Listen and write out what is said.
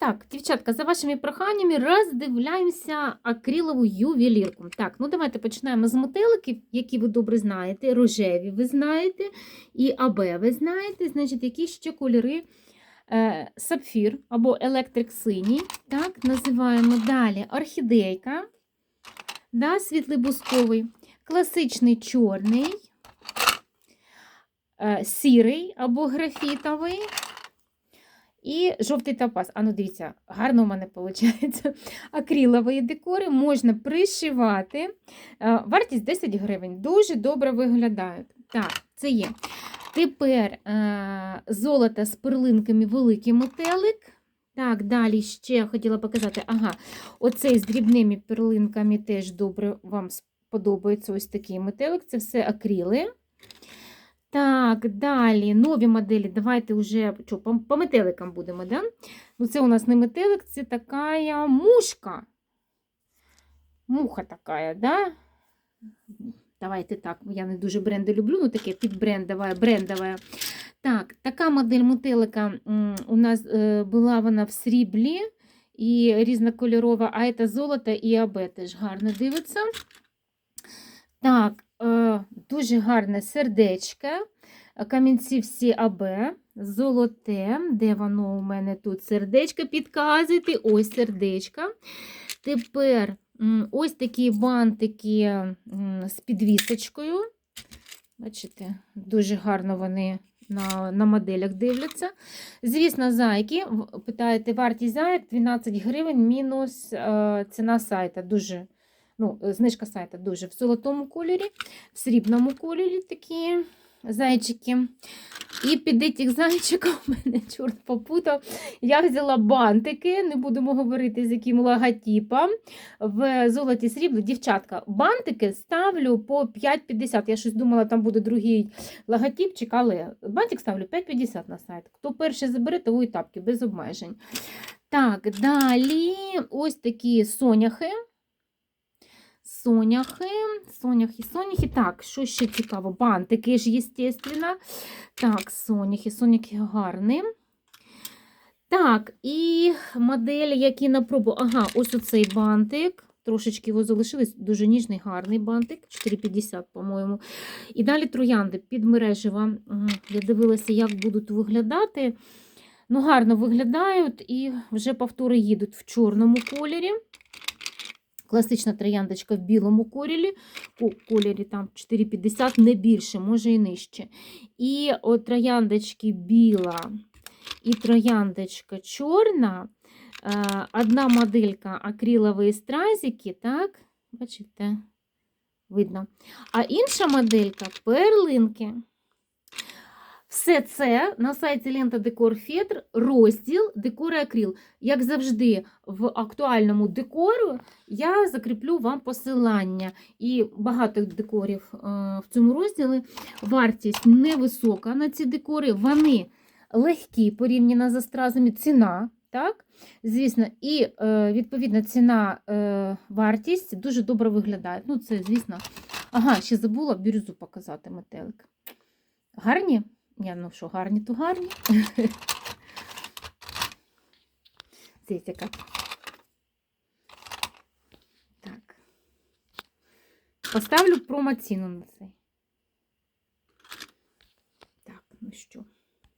Так, дівчатка, за вашими проханнями роздивляємося акрилову ювелірку. Так, ну давайте починаємо з мотиликів, які ви добре знаєте. Рожеві ви знаєте, і АБ ви знаєте, значить, які ще кольори. Е, Сапфір або електрик синій. Так, називаємо далі орхідейка, да, світлий бусковий, класичний чорний, е, сірий або графітовий. І жовтий топаз. А ну дивіться, гарно у мене виходить. Акрилові декори можна пришивати. Е, Вартість 10 гривень. Дуже добре виглядають. Так, це є. Тепер е, золото з перлинками великий метелик. Так, далі ще хотіла показати. Ага, оцей з дрібними перлинками теж добре вам сподобається ось такий метелик. Це все акрили. Так, далі нові моделі. Давайте вже що, по, метеликам будемо, да? Ну, це у нас не метелик, це така мушка. Муха така, да? Давайте так, я не дуже бренди люблю, ну таке підбрендове, брендове. Так, така модель метелика у нас е, була вона в сріблі і різнокольорова, а це золото і АБ теж гарно дивиться. Дуже гарне сердечко. Камінці всі АБ, золоте. Де воно у мене тут сердечко? Підказуйте. Ось сердечко. Тепер ось такі бантики з підвісочкою. Бачите, дуже гарно вони на, на моделях дивляться. Звісно, зайки. Питаєте, вартість зайок 12 гривень мінус е, ціна сайта. Дуже, ну, е, знижка сайта дуже в золотому кольорі, в срібному кольорі такі зайчики. І під цих зайчиків мене чорт попутав. Я взяла бантики, не будемо говорити з яким логотипом. В золоті срібло. Дівчатка, бантики ставлю по 5,50. Я щось думала, там буде другий логотипчик, але бантик ставлю 5,50 на сайт. Хто перший забере, того і тапки без обмежень. Так, далі ось такі соняхи. Соняхи, соняхи, соняхи. Так, що ще цікаво? Бантики ж, звісно. Так, соняхи, соняхи гарні. Так, і моделі, які на пробу. Ага, ось оцей бантик. Трошечки його залишилось. Дуже ніжний, гарний бантик. 4,50, по-моєму. І далі троянди під мережева. Я дивилася, як будуть виглядати. Ну, гарно виглядають і вже повтори їдуть в чорному кольорі. Класична трояндочка в білому кольорі, ко- кольорі там 4,50, не більше, може і нижче. І от трояндочки біла і трояндочка чорна. Е, Одна моделька акрилові стразики, так, бачите, видно. А інша моделька перлинки. Все це на сайті Лента Декор Фетр, розділ Декор і акрил. Як завжди, в актуальному декору я закріплю вам посилання. І багато декорів е, в цьому розділі. Вартість невисока на ці декори. Вони легкі порівняно за стразами. Ціна, так? Звісно, і е, відповідна ціна е, вартість дуже добре виглядає. Ну, це, звісно. Ага, ще забула бірюзу показати метелик. Гарні? Ні, ну що, гарні, то гарні. Дивіться, яка. Так. Поставлю промоціну на цей. Так, ну що.